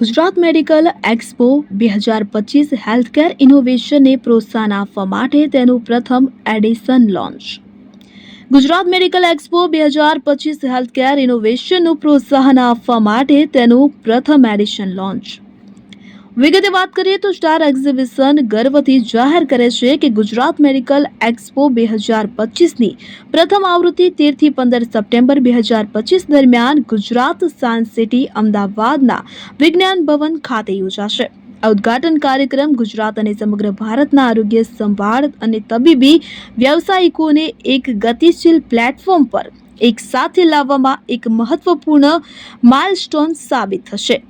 Gujarat medical expo બે હજાર પચીસ હેલ્થકેર ઇનોવેશનને પ્રોત્સાહન આપવા માટે તેનું પ્રથમ edition launch. Gujarat medical expo બે હજાર પચીસ હેલ્થકેર ઇનોવેશનનું પ્રોત્સાહન આપવા માટે તેનું પ્રથમ એડિશન લોન્ચ. વિગતે વાત કરીએ તો સ્ટાર એક્ઝિબિશન ગર્વથી જાહેર કરે છે કે ગુજરાત મેડિકલ એક્સપો બે હજાર પચીસની પ્રથમ આવૃત્તિ તેરથી પંદર સપ્ટેમ્બર બે હજાર પચીસ દરમિયાન ગુજરાત સાયન્સ સિટી અમદાવાદના વિજ્ઞાન ભવન ખાતે યોજાશે. આ ઉદ્ઘાટન કાર્યક્રમ ગુજરાત અને સમગ્ર ભારતના આરોગ્ય સંભાળ અને તબીબી વ્યવસાયિકોને એક ગતિશીલ પ્લેટફોર્મ પર એક સાથે લાવવામાં એક મહત્વપૂર્ણ માઇલસ્ટોન સાબિત થશે.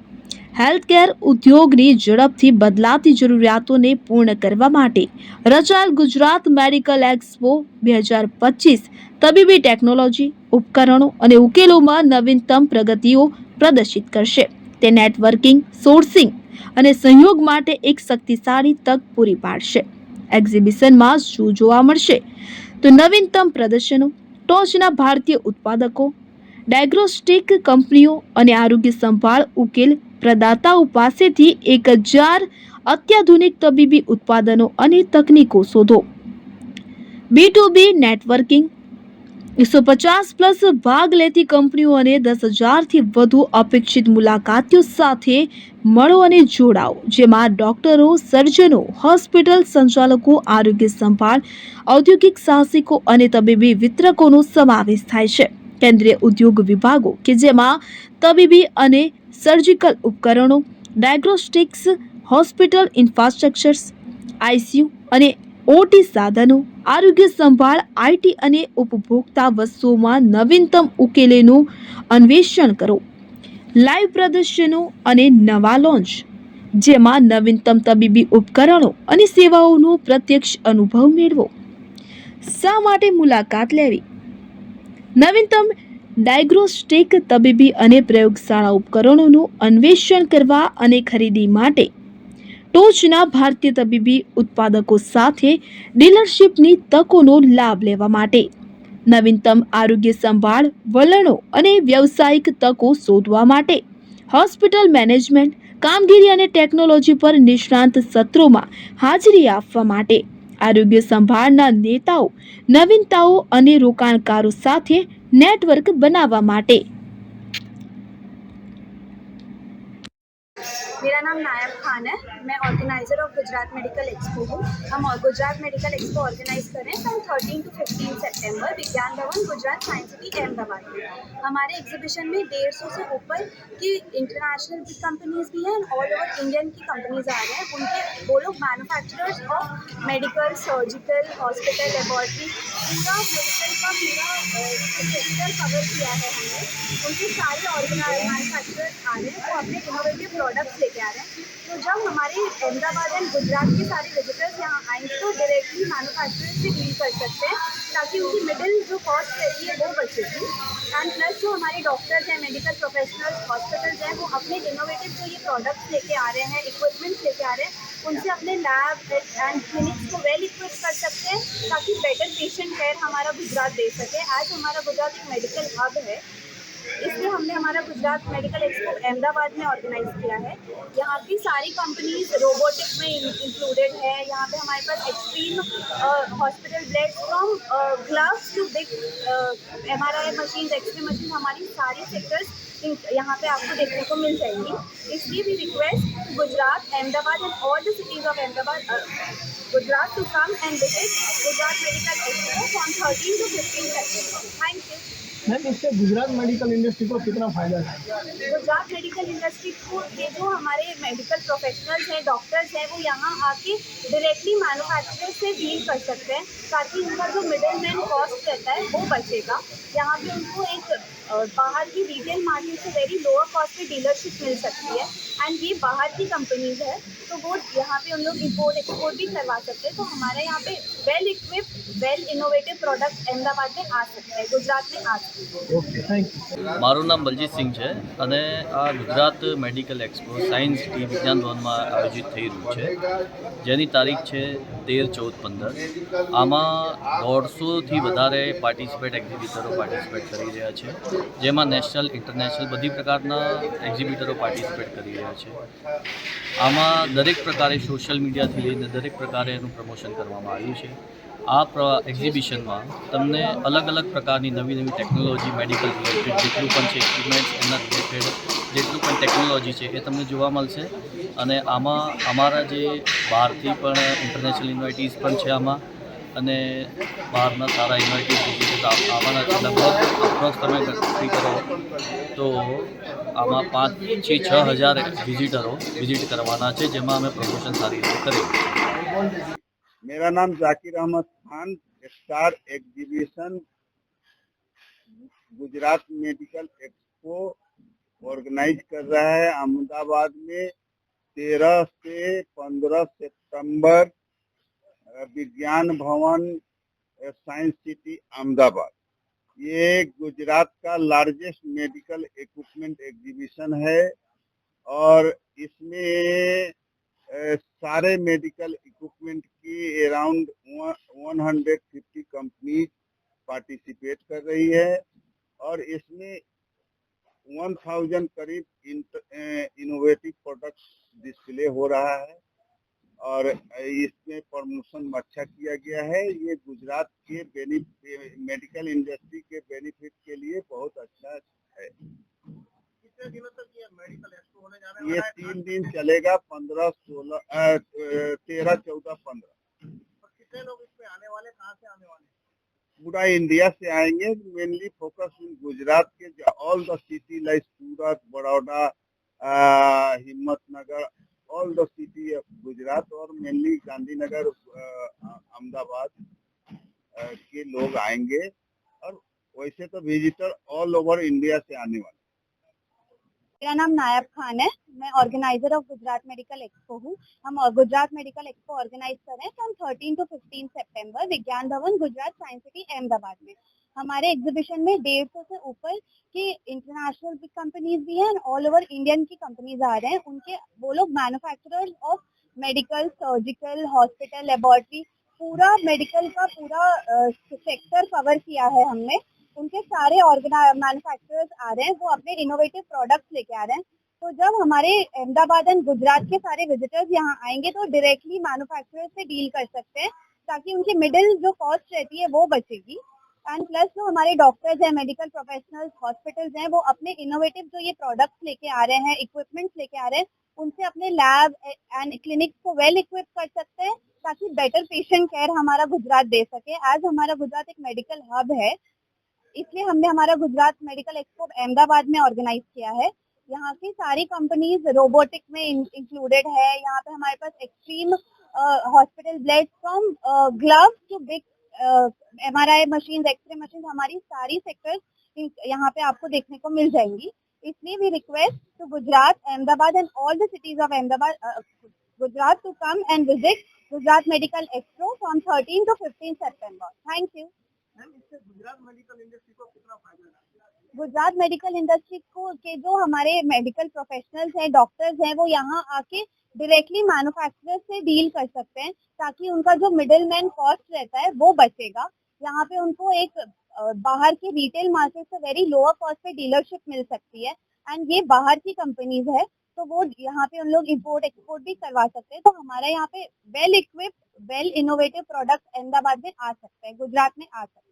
હેલ્થકેર ઉદ્યોગની ઝડપથી બદલાતી જરૂરિયાતોને પૂર્ણ કરવા માટે રચાયેલ ગુજરાત મેડિકલ એક્સપો બે હજાર પચીસ તબીબી ટેકનોલોજી, ઉપકરણો અને ઉકેલોમાં નવીનતમ પ્રગતિઓ પ્રદર્શિત કરશે. તે નેટવર્કિંગ, સોર્સિંગ અને સહયોગ માટે એક શક્તિશાળી તક પૂરી પાડશે. એક્ઝિબિશનમાં શું જોવા મળશે. તો નવીનતમ પ્રદર્શનો, ટોચના ભારતીય ઉત્પાદકો, ડાયગ્નોસ્ટિક કંપનીઓ અને આરોગ્ય સંભાળ ઉકેલ પ્રદાતાઓ પાસેથી એક હજાર અત્યાધુનિક તબીબી ઉત્પાદનો અને તકનીકો શોધો. B to B networking. એકસો પચાસ પ્લસ ભાગ લેતી કંપનીઓ અને દસ હજારથી વધુ અપેક્ષિત મુલાકાતીઓ સાથે મળો અને જોડાઓ, જેમાં ડોક્ટરો, સર્જનો, હોસ્પિટલ સંચાલકો, આરોગ્ય સંભાળ, ઔદ્યોગિક સાહસિકો અને તબીબી વિતરકોનો સમાવેશ થાય છે. કેન્દ્રીય ઉદ્યોગ વિભાગો કે જેમાં તબીબી અને સર્જિકલ ઉપકરણો ડાયગ્નોસ્ટિક્સ હોસ્પિટલ ઇન્ફ્રાસ્ટ્રક્ચર્સ આઈસીયુ અને ઓટી સાધનો, આરોગ્ય સંભાળ આઈટી અને ઉપભોક્તા વસ્તુઓમાં નવીનતમ ઉકેલેનું અન્વેષણ કરો. લાઈવ પ્રદર્શનો અને નવા લોન્ચ જેમાં નવીનતમ તબીબી ઉપકરણો અને સેવાઓનો પ્રત્યક્ષ અનુભવ મેળવો. શા માટે મુલાકાત લેવી? નવીનતમ ડાયગ્નોસ્ટિક તબીબી અને પ્રયોગશાળા ઉપકરણોનું અન્વેષણ કરવા અને ખરીદી માટે ટોચના ભારતીય તબીબી ઉત્પાદકો સાથે ડીલરશીપની તકોનો લાભ લેવા માટે. નવીનતમ આરોગ્ય સંભાળ, વલણો અને વ્યવસાયિક તકો શોધવા માટે હોસ્પિટલ મેનેજમેન્ટ, કામગીરી અને ટેકનોલોજી પર નિષ્ણાંત સત્રોમાં હાજરી આપવા માટે આરોગ્ય સંભાળના નેતાઓ નવીનતાઓ અને રોકાણકારો સાથે નેટવર્ક બનાવવા માટે. मेरा नाम नायब खान है। मैं organiser of Gujarat medical expo हूँ। हम और गुजरात मेडिकल एक्सपो ऑर्गेनाइज कर रहे हैं। फ्रॉम थर्टीन टू फिफ्टीन सितंबर विज्ञान भवन गुजरात साइंस सिटी अहमदाबाद में। हमारे एग्जीबिशन में डेढ़ सौ से ऊपर की इंटरनेशनल कंपनीज़ भी हैं ऑल ओवर इंडियन की कंपनीज़ आ रहे हैं। उनके वो लोग manufacturers of medical surgical hospital laboratory पूरा मेडिकल का पूरा सेक्टर कवर किया है हमने। उनके सारे ऑर्गेनाइज मैन्युफैक्चरर्स आ रहे हैं। वो अपने इनोवेटिव प्रोडक्ट्स लेके आ रहे हैं। तो जब हमारे अहमदाबाद एंड गुजरात के सारे विजिटर्स यहाँ आएँगे तो डायरेक्टली मैन्युफैक्चरर से डील कर सकते हैं, ताकि उनकी मिडिल जो कॉस्ट रहती है वो बचेगी एंड प्लस जो हमारे डॉक्टर्स हैं मेडिकल प्रोफेशनल्स हॉस्पिटल्स हैं, वो अपने इनोवेटिव जो ये प्रोडक्ट्स लेके आ रहे हैं इक्विपमेंट्स लेके आ रहे हैं, उनसे अपने लैब एंड क्लिनिक्स को वेल इक्विप कर सकते हैं, ताकि बेटर पेशेंट केयर हमारा गुजरात दे सके। आज हमारा गुजरात एक मेडिकल हब है इसलिए हमने हमारा गुजरात मेडिकल एक्सपो अहमदाबाद में ऑर्गेनाइज किया है। यहाँ की सारी कंपनीज़ रोबोटिक्स में इंक्लूडेड है। यहाँ पे हमारे पास extreme hospital blade from gloves to big M R I machine X ray machine हमारी सारी सेक्टर्स यहाँ पे आपको देखने को मिल जाएँगी। इसलिए भी request Gujarat, Ahmedabad and all the cities of Ahmedabad Gujarat to come and visit Gujarat medical expo from thirteen to fifteen thank you ma'am इससे गुजरात मेडिकल इंडस्ट्री को कितना फ़ायदा है? गुजरात मेडिकल इंडस्ट्री को, ये जो हमारे मेडिकल प्रोफेशनल्स हैं डॉक्टर्स हैं, वो यहाँ आके डायरेक्टली मैनुफैक्चरर से डील कर सकते हैं, ताकि उनका जो मिडल मैन कॉस्ट रहता है, वो बचेगा। यहाँ पे उनको एक अ, बाहर की रिटेल मार्केट से वेरी लोअर कॉस्ट पे डीलरशिप मिल सकती है एंड ये बाहर की कंपनीज है तो वो यहाँ पे उन लोग इम्पोर्ट एक्सपोर्ट भी करवा सकते हैं तो हमारे यहाँ पे well equipped well innovative product Ahmedabad में आ सकते हैं गुजरात में आ सकते हैं ओके थैंक यू મારું નામ બલજીત સિંહ છે અને આ Gujarat medical expo science city વિજ્ઞાન ભવનમાં આયોજિત થઈ રહ્યું છે જેની તારીખ છે તેર ચૌદ પંદર આમાં દોઢસોથી વધારે પાર્ટિસિપેટ એક્ઝિબિટરો પાર્ટિસિપેટ કરી રહ્યા છે જેમાં નેશનલ, ઇન્ટરનેશનલ બધી પ્રકારના એક્ઝિબિટરો પાર્ટિસિપેટ કરી રહ્યા છે. આમાં દરેક પ્રકારે સોશિયલ મીડિયાથી લઈને દરેક પ્રકારે એનું પ્રમોશન કરવામાં આવ્યું છે. આ એક્ઝિબિશનમાં તમને અલગ અલગ પ્રકારની નવી નવી ટેકનોલોજી, મેડિકલ રિલેટેડ જેટલું પણ છે ઇક્વિપમેન્ટ્સ એના રિલેટેડ જેટલું પણ ટેકનોલોજી છે એ તમને જોવા મળશે. અને આમાં અમારા જે બહારથી પણ ઇન્ટરનેશનલ ઇન્વાઇટીઝ પણ છે આમાં. અને બહારના સારા ઇન્વાઇટીઝ વિઝિટ આવવાના છે લગભગ અપ્રોક્સ તમે ગણતરી કરો તો આમાં પાંચથી છ હજાર વિઝિટરો વિઝિટ કરવાના છે જેમાં અમે પ્રમોશન સારી રીતે કરીએ मेरा नाम Zakir Ahmed Khan star exhibition Gujarat medical expo organize कर रहा है अहमदाबाद में तेरह से पंद्रह सितंबर अ, विज्ञान भवन साइंस सिटी, अहमदाबाद। ये गुजरात का लार्जेस्ट मेडिकल इक्विपमेंट एग्जीबिशन है और इसमें सारे मेडिकल इक्विपमेंट की अराउंड 150 कंपनीज़ पार्टिसिपेट कर रही है और इसमें 1000 करीब इनोवेटिव प्रोडक्ट्स डिस्प्ले हो रहा है। और इसमें प्रमोशन अच्छा किया गया है। ये गुजरात के बेनिफिट मेडिकल इंडस्ट्री के बेनिफिट के लिए बहुत अच्छा है। कितने दिनों तक ये मेडिकल एक्सपो होने जा रहा ये तीन दिन चलेगा पंद्रह सोलह तेरह चौदह पंद्रह। कितने लोग इसमें आने वाले कहाँ से आने वाले? पूरा इंडिया से आएँगे मेनली फोकस इन गुजरात के all the city like Surat Baroda Himmatnagar all the city Gujarat और मेनली गांधीनगर अहमदाबाद के लोग आएँगे और वैसे तो विजिटर ऑल ओवर इंडिया से आने वाले मेरा नाम नायब खान है। मैं organiser of Gujarat medical expo हूँ। हम गुजरात मेडिकल एक्सपो ऑर्गेनाइज कर रहे हैं। From 13 to 15 September Vigyan Bhavan, Gujarat science city Ahmedabad में। हमारे एग्जीबिशन में डेढ़ सौ से ऊपर की इंटरनेशनल कंपनीज़ भी हैं ऑल ओवर इंडियन की कंपनीज़ आ रहे हैं। उनके, वो लोग manufacturers of medical surgical hospital laboratory पूरा मेडिकल का पूरा सेक्टर कवर किया है हमने। उनके सारे ऑर्गेना मैन्युफैक्चरर्स आ रहे हैं, वो अपने इनोवेटिव प्रोडक्ट्स लेके आ रहे हैं। तो जब हमारे अहमदाबाद एंड गुजरात के सारे विजिटर्स यहाँ आएँगे तो डायरेक्टली मैन्युफैक्चरर से डील कर सकते हैं, ताकि उनकी मिडिल जो कॉस्ट रहती है, वो बचेगी। एंड प्लस जो हमारे डॉक्टर्स हैं मेडिकल प्रोफेशनल्स हॉस्पिटल्स हैं, वो अपने इनोवेटिव जो ये प्रोडक्ट्स लेके आ रहे हैं इक्विपमेंट्स लेके आ रहे हैं उनसे अपने लैब एंड क्लिनिक्स को वेल इक्विप कर सकते हैं ताकि बेटर पेशेंट केयर हमारा गुजरात दे सके। एज हमारा गुजरात एक मेडिकल हब है, इसलिए हमने हमारा गुजरात मेडिकल एक्सपो अहमदाबाद में ऑर्गेनाइज किया है। यहाँ की सारी कंपनीज़ रोबोटिक में इंक्लूडेड है। यहाँ पे हमारे पास extreme hospital blade from glove to big M R I machine X ray machine हमारी सारी सेक्टर्स यहाँ पे आपको देखने को मिल जाएँगी। इसलिए we request to Gujarat Ahmedabad and all the cities of Ahmedabad Gujarat to come and visit Gujarat medical expo from 13 to 15 September thank you Gujarat medical industry को कितना फ़ायदा गुजरात मेडिकल इंडस्ट्री को के जो हमारे मेडिकल प्रोफेशनल्स हैं doctors हैं वो यहाँ आके डायरेक्टली मैन्युफैक्चरर से डील कर सकते हैं ताकि उनका जो मिडिल मैन कॉस्ट रहता है वो बचेगा। यहाँ पे उनको एक बाहर की रिटेल मार्केट से वेरी लोअर कॉस्ट पे डीलरशिप मिल सकती है। एंड ये बाहर की कंपनीज़ है तो वो यहाँ पे उन लोग इम्पोर्ट एक्सपोर्ट भी करवा सकते हैं। तो हमारा यहाँ पे well equipped well innovative product Ahmedabad में आ सकते हैं, गुजरात में आ सकते हैं।